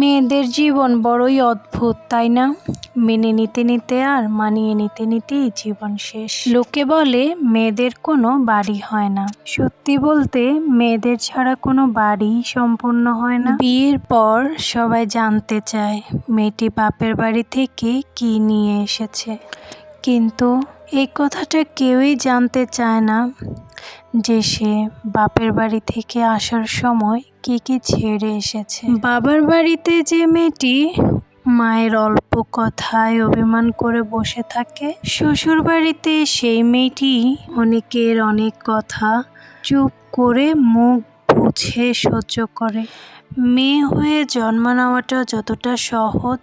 মেয়েদের জীবন বড়ই অদ্ভুত, তাই না? মেনে নিতে নিতে আর মানিয়ে নিতে নিতেই জীবন শেষ। লোকে বলে, মেয়েদের কোনো বাড়ি হয় না। সত্যি বলতে, মেয়েদের ছাড়া কোনো বাড়ি সম্পূর্ণ হয় না। বিয়ের পর সবাই জানতে চায়, মেয়েটি বাপের বাড়ি থেকে কি নিয়ে এসেছে। কিন্তু এই কথাটা কেউই জানতে চায় না যে সে বাপের বাড়ি থেকে আসার সময় কি কি ছেড়ে এসেছে। বাবার বাড়িতে যে মেয়েটি মায়ের অল্প কথায় অভিমান করে বসে থাকে, শ্বশুর বাড়িতে সেই মেয়েটি অনেকের অনেক কথা চুপ করে মুখ বুঝে সহ্য করে। মেয়ে হয়ে জন্ম নেওয়াটা যতটা সহজ,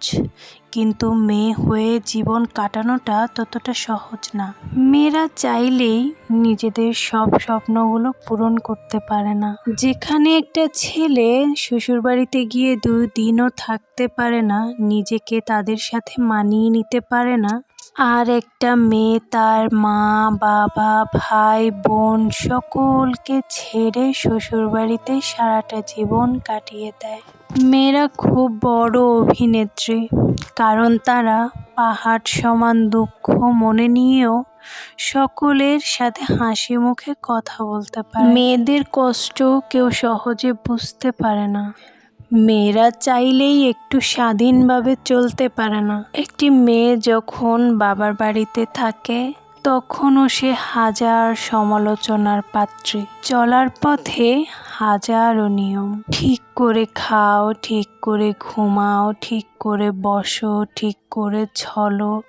কিন্তু মেয়ে হয়ে জীবন কাটানোটা ততটা সহজ না। মেয়েরা চাইলেই নিজেদের সব স্বপ্নগুলো পূরণ করতে পারে না। যেখানে একটা ছেলে শ্বশুরবাড়িতে গিয়ে দুই দিনও থাকতে পারে না, নিজেকে তাদের সাথে মানিয়ে নিতে পারে না আর একটা মেয়ে তার মা, বাবা, ভাই, বোন সকলকে ছেড়ে শ্বশুরবাড়িতে সারাটা জীবন কাটিয়ে দেয়। মেয়েরা খুব বড় অভিনেত্রী, কারণ তারা পাহাড় সমান দুঃখ মনে নিয়েও সকলের সাথে হাসি মুখে কথা বলতে পারে। মেয়েদের কষ্ট কেউ সহজে বুঝতে পারে না। মেয়েরা চাইলেই একটু স্বাধীনভাবে চলতে পারে না। একটি মেয়ে যখন বাবার বাড়িতে থাকে, তখনও সে হাজার সমালোচনার পাত্রী। চলার পথে হাজারো নিয়ম। ঠিক করে খাও, ঠিক করে ঘুমাও, ঠিক করে বসো, ঠিক করে ছলো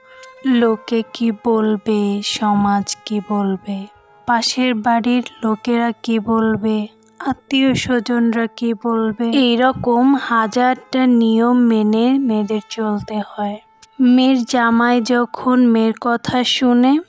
লোকে কি বলবে, সমাজ কি বলবে? পাশের বাড়ির লোকেরা কি বলবে? আত্মীয় স্বজনরা কি বলবে? এইরকম হাজারটা নিয়ম মেনে মেয়েদের চলতে হয়। মেয়ের জামাই যখন মেয়ের কথা শুনে,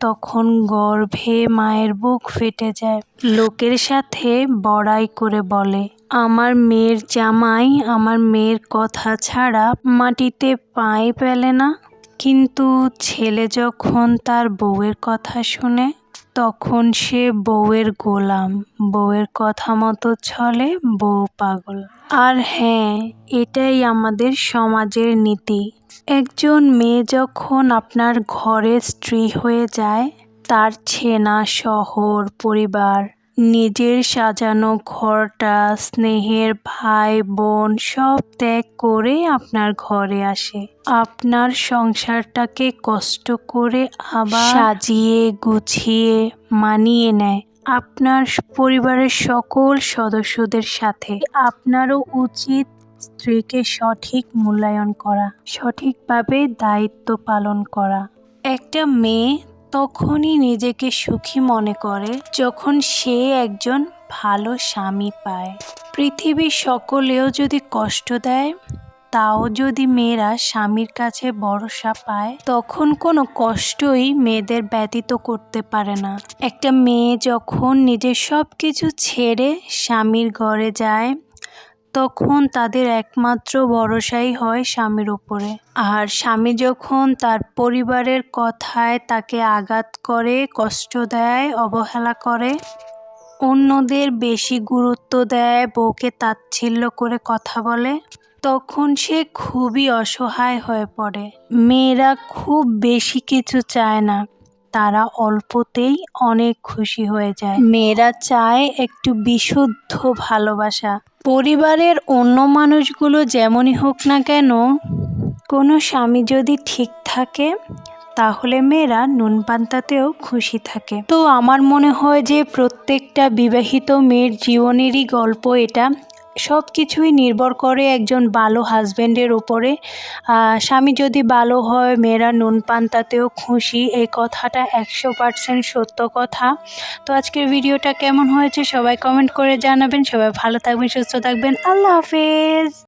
তখন গর্ভে মায়ের বুক ফেটে যায়। লোকের সাথে বড়াই করে বলে, আমার মেয়ের জামাই আমার মেয়ের কথা ছাড়া মাটিতে পায়ে ফেলে না। কিন্তু ছেলে যখন তার বউয়ের কথা শুনে তখন সে বউয়ের গোলাম। বউয়ের কথা মতো চলে, বউ পাগল। আর হ্যাঁ এটাই আমাদের সমাজের নীতি। একজন মেয়ে যখন আপনার ঘরের স্ত্রী হয়ে যায়, তার ছেনা শহর, পরিবার নিজের সাজানো ঘরটা, স্নেহের ভাই, বোন সব ত্যাগ করে আপনার ঘরে আসে। আপনার সংসারটাকে কষ্ট করে আবার সাজিয়ে, গুছিয়ে, মানিয়ে নেয় আপনার পরিবারের সকল সদস্যদের সাথে। আপনারও উচিত স্ত্রীকে সঠিক মূল্যায়ন করা, সঠিকভাবে দায়িত্ব পালন করা। একটা মেয়ে তখনই নিজেকে সুখী মনে করে যখন সে একজন ভালো স্বামী পায়। পৃথিবীর সকলেও যদি কষ্ট দেয়, তাও যদি মেয়েরা স্বামীর কাছে ভরসা পায়, তখন কোনো কষ্টই মেয়েদের ব্যতীত করতে পারে না। একটা মেয়ে যখন নিজের সব কিছু ছেড়ে স্বামীর ঘরে যায় তখন তাদের একমাত্র ভরসাই হয় স্বামীর উপরে। আর স্বামী যখন তার পরিবারের কথায় তাকে আঘাত করে, কষ্ট দেয়, অবহেলা করে, অন্যদের বেশি গুরুত্ব দেয়, বউকে তাচ্ছিল্য করে কথা বলে, তখন সে খুবই অসহায় হয়ে পড়ে। মেয়েরা খুব বেশি কিছু চায় না। তারা অল্পতেই অনেক খুশি হয়ে যায়। মেয়েরা চায় একটু বিশুদ্ধ ভালোবাসা। পরিবারের অন্য মানুষগুলো যেমনই হোক না কেন, কোনো স্বামী যদি ঠিক থাকে, তাহলে মেয়েরা নুন পান্তাতেও খুশি থাকে। তো আমার মনে হয় যে প্রত্যেকটা বিবাহিত মেয়ের জীবনেরই গল্প এটা। সব কিছুই নির্ভর করে একজন ভালো হাজব্যান্ডের উপরে। স্বামী যদি ভালো হয়, মেয়েরা নুন পান তাতেও খুশি, এই কথাটা একশো পার্সেন্ট সত্য কথা। তো আজকের ভিডিওটা কেমন হয়েছে সবাই কমেন্ট করে জানাবেন। সবাই ভালো থাকবেন, সুস্থ থাকবেন। আল্লাহ হাফেজ!